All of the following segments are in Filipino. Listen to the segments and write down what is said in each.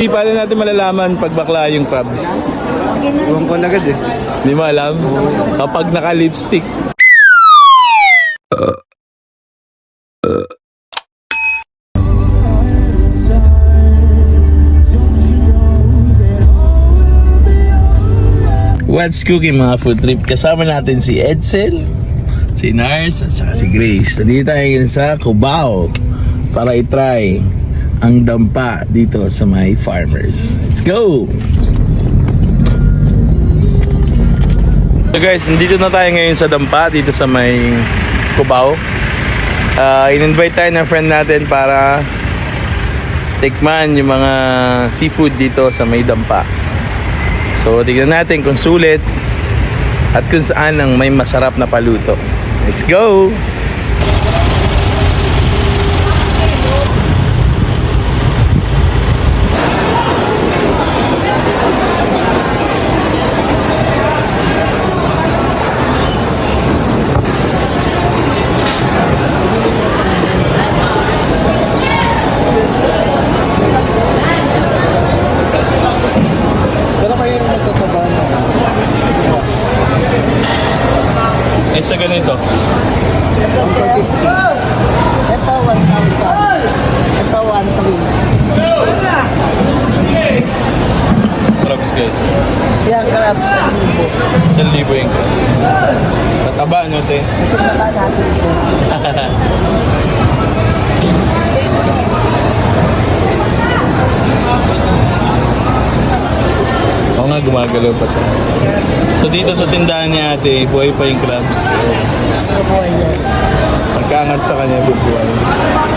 Hindi paano natin malalaman pag bakla yung crabs? Iwan ko na agad eh. Hindi mo alam? Kapag naka-lipstick. What's cooking mga food trip? Kasama natin si Edsel, si Nars, at saka si Grace. Nandito tayo ngayon sa Cubao para itry ang dampa dito sa my farmers. Let's go! So guys, nandito na tayo ngayon sa dampa dito sa may Cubao. Uh, in-invite tayo ng friend natin para tikman yung mga seafood dito sa may dampa. So, tignan natin kung sulit at kung saan ang may masarap na paluto. Let's go! Eh, sa ganito. 150. Ito 1,000. Ito 1,300. Crabs guys. Yan, crabs. Sa libo yung crabs. Tataba, no, te? Kasi baba natin sir. gumagalaw pa siya. So dito sa tindahan niya ate, buhay pa yung crabs. So, Kabuhay yan. pagkaangat sa kanya, bubuhay.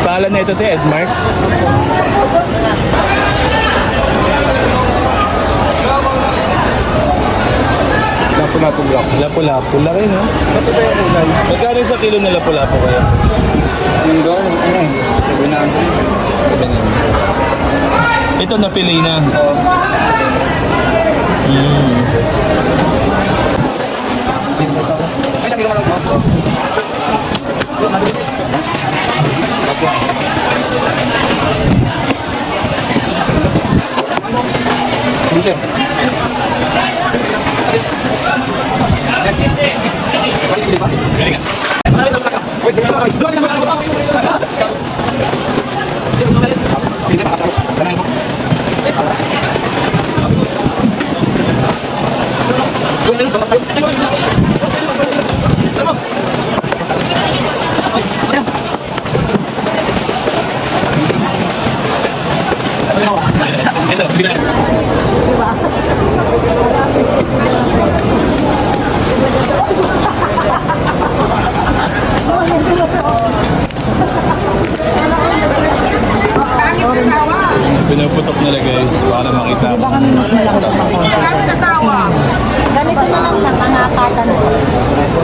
Pangalan na ito, te, Edmark? Lapu-lapu block. Lapu-lapu, laki no? Ito ba yung kulay? Magkano sa kilo na lapu-lapu kaya? Yung gawin, ano eh. Sabi na ano. Ito na na. Oo. Mm. Ay, sabi ko lang po. Hindi sir. Pinuputok nila guys para makita. Ganito na lang na pangakatan ko.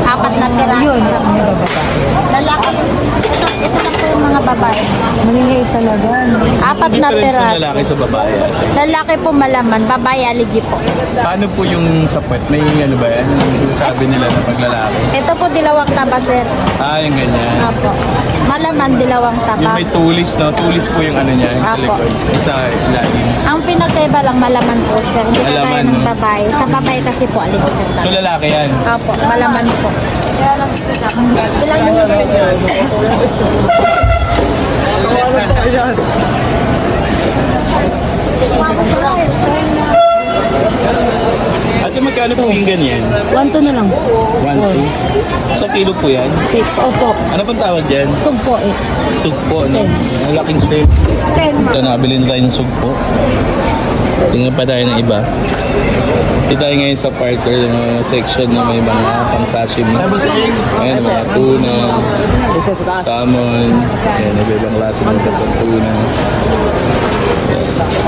Apat na piraso. Yun, Lalaki. Ito, ito na po yung mga babae. Maliliit talaga. Apat na piraso. lalaki sa babae. Lalaki po malaman, babae aligi po. Paano po yung sa puwet? May ano ba yan? Yung sinasabi nila na paglalaki. Ito po dilawang taba, sir. Ah, yung ganyan. Apo. Malaman, dilawang Yung taba. may tulis, no? Tulis po yung ano niya, yung sa Apo. likod. Sa ilalim. Ang pinakaiba lang, malaman po, sir. Hindi na Malaman, tayo ng no? babae. Sa babae kasi po, aligi po. So lalaki yan. Apo, malaman po. Ilang Ate, magkano po yung ganyan? 1 na lang. One, two. Sa kilo po yan? 6. Opo. Ano pang tawag dyan? Sugpo eh. Sugpo, no? Ang laking shrimp. 10. Ito, nakabili na tayo ng sugpo. Tingnan pa tayo ng iba. Dito tayo ngayon sa part or uh, section na may mga pang sashimi. Ayan, mga tuna, salmon, ayan, iba-ibang klase ng kapag tuna,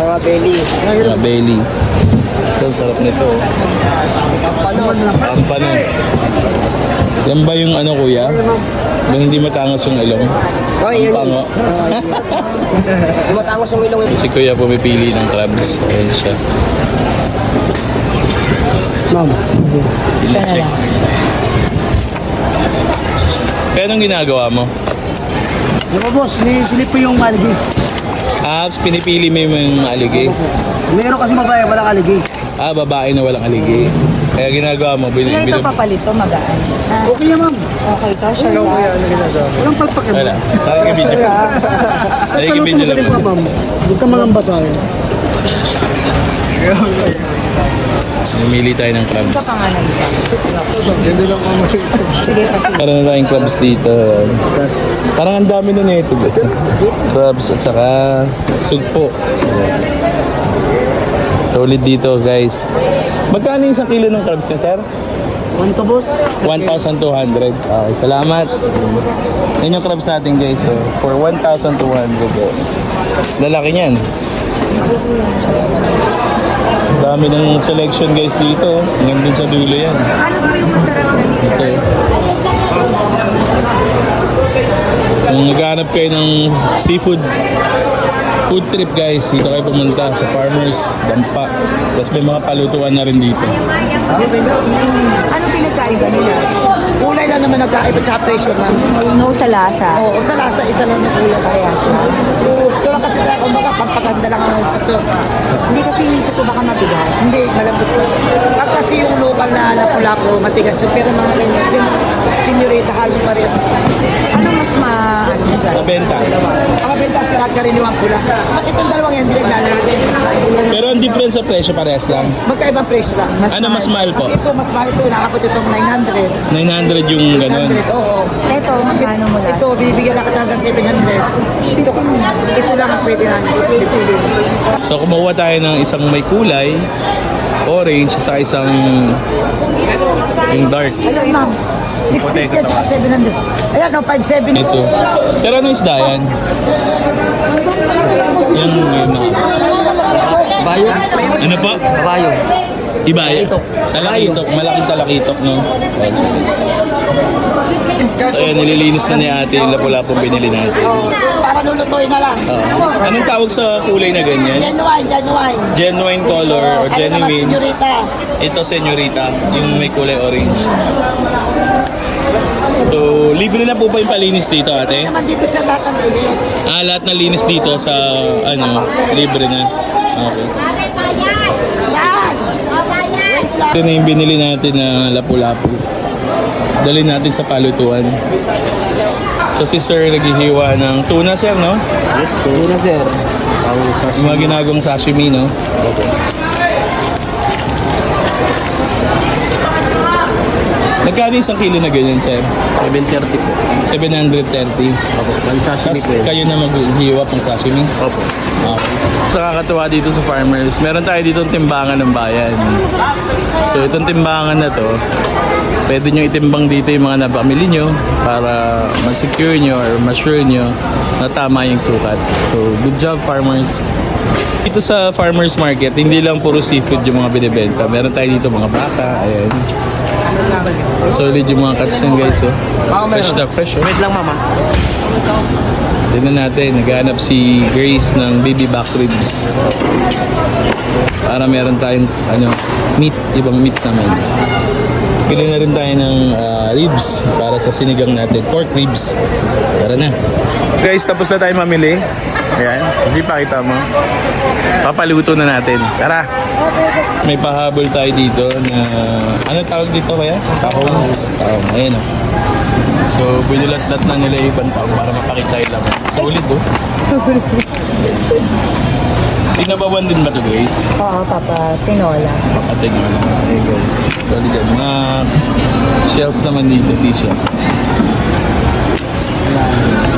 Mga belly. mga belly. Ito, sarap nito. Pampano. Yan ba yung ano kuya? Yung hindi matangos yung ilong? Oh, Ang pango. Tumatangos yung ilong. Si kuya pumipili ng crabs. Ayan siya. Ma'am. Electric. Kaya anong ginagawa mo? Yung boss, ni silip po yung malgi. Ah, pinipili mo yung aligi. Meron kasi babae, walang aligi. Ah, babae na walang aligi. Kaya ginagawa mo, Ilan ito bil- papalito, magaan. Ah, Okay ma'am. okay to, siya Ikaw kuya, ano ginagawa mo? Walang palpak yan. Wala. Parang ibig Ay, Nakikibid paluto mo nyo sa naman. pa, ma'am. Huwag ka mangamba sa akin. Namili tayo ng crabs. Ito pangalan niya. Hindi lang ako Sige, kasi. Meron na tayong crabs dito. Parang ang dami na nito. Crabs at saka sugpo. Solid dito guys. Magkano yung isang kilo ng crabs niya, sir? One to, boss. 1,200. Okay, salamat. Yan yung crabs natin guys. So, for 1,200. Eh. Lalaki niyan. Dami ng selection guys dito. Hanggang dun sa dulo yan. Ano po yung masarap na dito? Okay. Kung naghahanap kayo ng seafood food trip guys, dito kayo pumunta sa Farmers Dampa. Tapos may mga palutuan na rin dito. Ano pinagkaiba nila? Kulay lang naman nagkaiba sa presyo, ma'am. No sa lasa. Oo, sa lasa, isa lang yung kulay kaya. Gusto lang kasi tayo, kumbaga, pampaganda lang ang ito. Hindi kasi inisip ko baka mabigat. Hindi, malambot ko. Pag kasi yung local na napula-po, matigas yun. Pero mga ganyan, yung senyorita halos parehas. Ano mas ma... Ano dyan? Nabenta. Ang mabenta sa lahat karaniwang pula. Mas itong dalawang yan, direct nalalagay. Ang difference sa presyo parehas lang. Magkaibang presyo lang. Mas Ano mas mahal po? Kasi ito, mas mahal ito. Nakapot itong 900. 900 yung ganun. 900, oo. Ito, magkano mo lasa? Ito, bibigyan na kita hanggang 700. Ito, ito lang ang pwede namin 650. So kumuha tayo ng isang may kulay, orange, sa isang yung dark. Ano, ma'am? 650 at saka 700. Ayan, no, 570. Ito. Sir, ano isda yan? Yan, yun na. Bayo. Ano po? Bayo. Iba eh. Talakitok. Malaking talakitok, no? So, ayan, nililinis na ni ate yung lapu-lapu binili natin. Para lulutuin na lang. Oo. Anong tawag sa kulay na ganyan? Genuine, genuine. Genuine color or Ano naman, genuine? senyorita? Ito, senyorita, yung may kulay orange. So, libre na po ba yung palinis dito, ate? Naman dito sa lahat ng linis. Ah, lahat na linis dito sa, ano, libre na. Okay. Ito na yung binili natin na lapu-lapu. Dali natin sa palutuan. So si Sir naghihiwa ng tuna, Sir, no? Yes, to. Una sir. Yung mga ginagawang sashimi, no? Nagkano isang kilo na ganyan, Sir? 730 po. 730. Opo. Ang sashimi Tapos yun. kayo na maghihiwa pang sashimi? Opo. Okay. Nakakatuwa dito sa farmers. Meron tayo dito timbangan ng bayan. So itong timbangan na to, pwede nyo itimbang dito yung mga napamili nyo para ma-secure nyo or ma-sure nyo na tama yung sukat. So good job farmers. Dito sa farmers market, hindi lang puro seafood yung mga binibenta. Meron tayo dito mga baka, ayan. Solid yung mga cuts yan guys, oh. Fresh na fresh, oh. Wait lang mama. Tignan natin, naghahanap si Grace ng baby back ribs. Para meron tayong ano, meat, ibang meat naman. Pili na rin tayo ng ah, ribs para sa sinigang natin, pork ribs. Tara na. Guys, tapos na tayo mamili. Ayan, kasi pakita mo. Papaluto na natin. Tara! May pahabol tayo dito na, ano tawag dito kaya? Tahong. Tahong, ayan o. So, binulat-lat na nila yung ibang taong para mapakita yung laman. Solid oh. Sinabawan din ba to guys? Oo, papa. Tinola. Pakatig mo lang. Sige guys. Solid yan. Mga shells naman dito, seashells.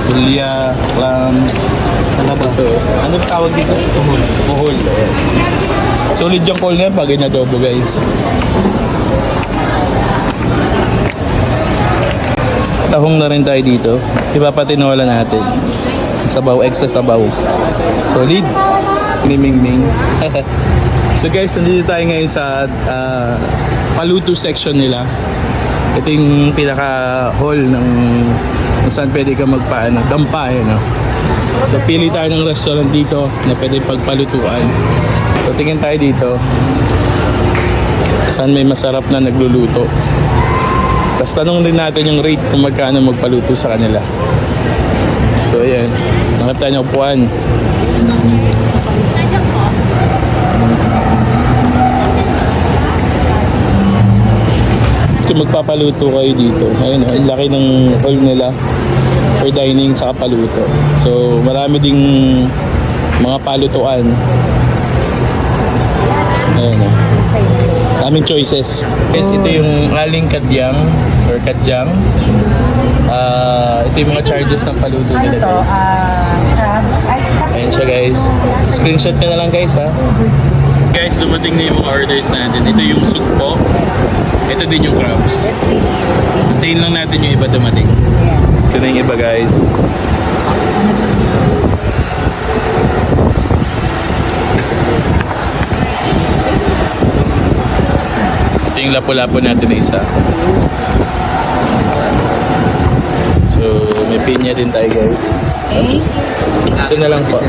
Tulya, clams, ano ba to? Anong tawag dito? Kuhol. Kuhol. ayan. Solid yung call na yan pag inadobo guys. Tahong na rin tayo dito. Ipapatinola natin. Sabaw, extra sabaw. Solid. Miming-ming. so guys, nandito tayo ngayon sa ah, paluto section nila. Ito yung pinaka-hall ng kung saan pwede ka magpaano, dampa eh, no? So pili tayo ng restaurant dito na pwede pagpalutuan. So tingin tayo dito. Saan may masarap na nagluluto. Tapos tanong din natin yung rate kung magkano magpaluto sa kanila. So ayan, hanap tayo ng upuan. Kung magpapaluto kayo dito, ayun, ang laki ng hall nila for dining sa paluto. So, marami ding mga palutuan. Ayun, oh. Daming choices. Guys, ito yung aling kadyang or kadyang. Ah, ito yung mga charges ng paluto Ano nila. guys. Ah, Ayan siya guys. Screenshot ka na lang guys ha. Guys, dumating na yung mga orders natin. Ito yung sugpo. Ito din yung crabs. Antayin lang natin yung iba dumating. Ito na yung iba guys. Ito yung lapu-lapu natin na isa. So, may pinya din tayo guys. Ito na lang po.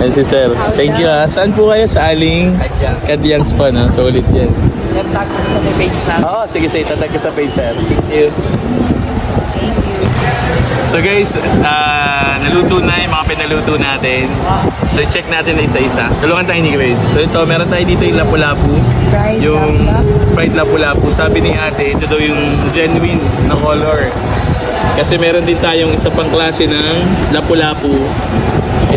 Ayan si sir. Thank you ha. Saan po kayo? Sa Aling? Kadyang Spa no? Solid yan. Yung tax sa may page na. Oo, sige sige. Tatag ka sa page sir. Thank you. So guys, ah, naluto na yung mga pinaluto natin. So check natin na isa-isa. Tulungan tayo ni Grace. So ito, meron tayo dito yung lapu-lapu. Fried yung lapu-lapu. fried lapu-lapu. Sabi ni ate, ito daw yung genuine na color. Kasi meron din tayong isa pang klase ng lapu-lapu.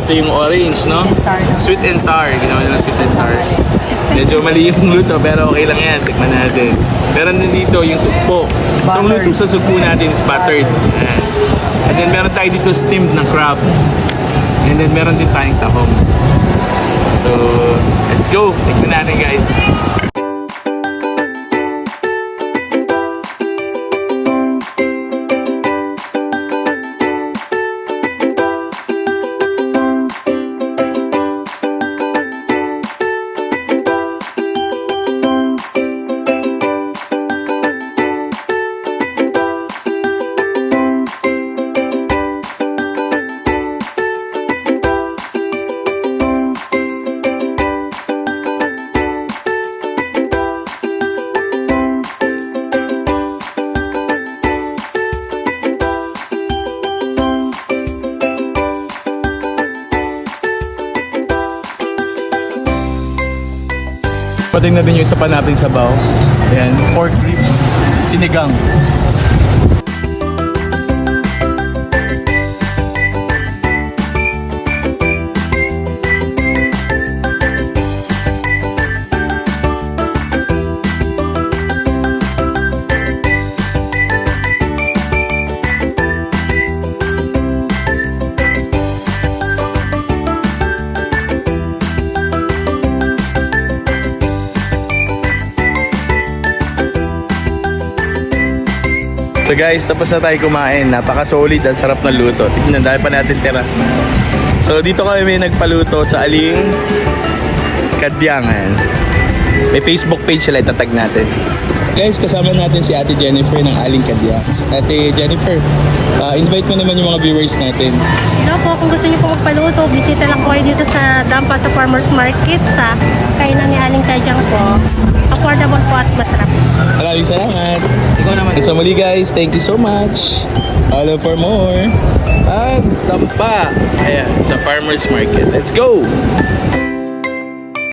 Ito yung orange, no? Sweet and sour. Ginawa nila sweet and sour. Medyo mali yung luto, pero okay lang yan. Tikman natin. Meron din dito yung sugpo. So, ang luto sa sugpo natin is buttered. Ayan. And then, meron tayo dito steamed na crab. And then, meron din tayong tahong. So, let's go. Tikman natin, guys. Pating na din yung isa pa nating sabaw. Ayan, pork ribs, sinigang. So guys, tapos na tayo kumain. Napaka-solid at sarap ng luto. Tignan, dahil pa natin tira. So dito kami may nagpaluto sa Aling Kadyang. Ayan. May Facebook page sila, itatag natin. Guys, kasama natin si Ate Jennifer ng Aling Kadyang. Ate Jennifer, ah, invite mo naman yung mga viewers natin. Hello po, kung gusto niyo po magpaluto, bisita lang po kayo dito sa Dampa sa Farmers Market sa kainan ni Aling Tajang po. Affordable po at masarap. Maraming salamat. Ikaw naman. So muli guys, thank you so much. Follow for more. At tampa. Ayan, sa farmer's market. Let's go!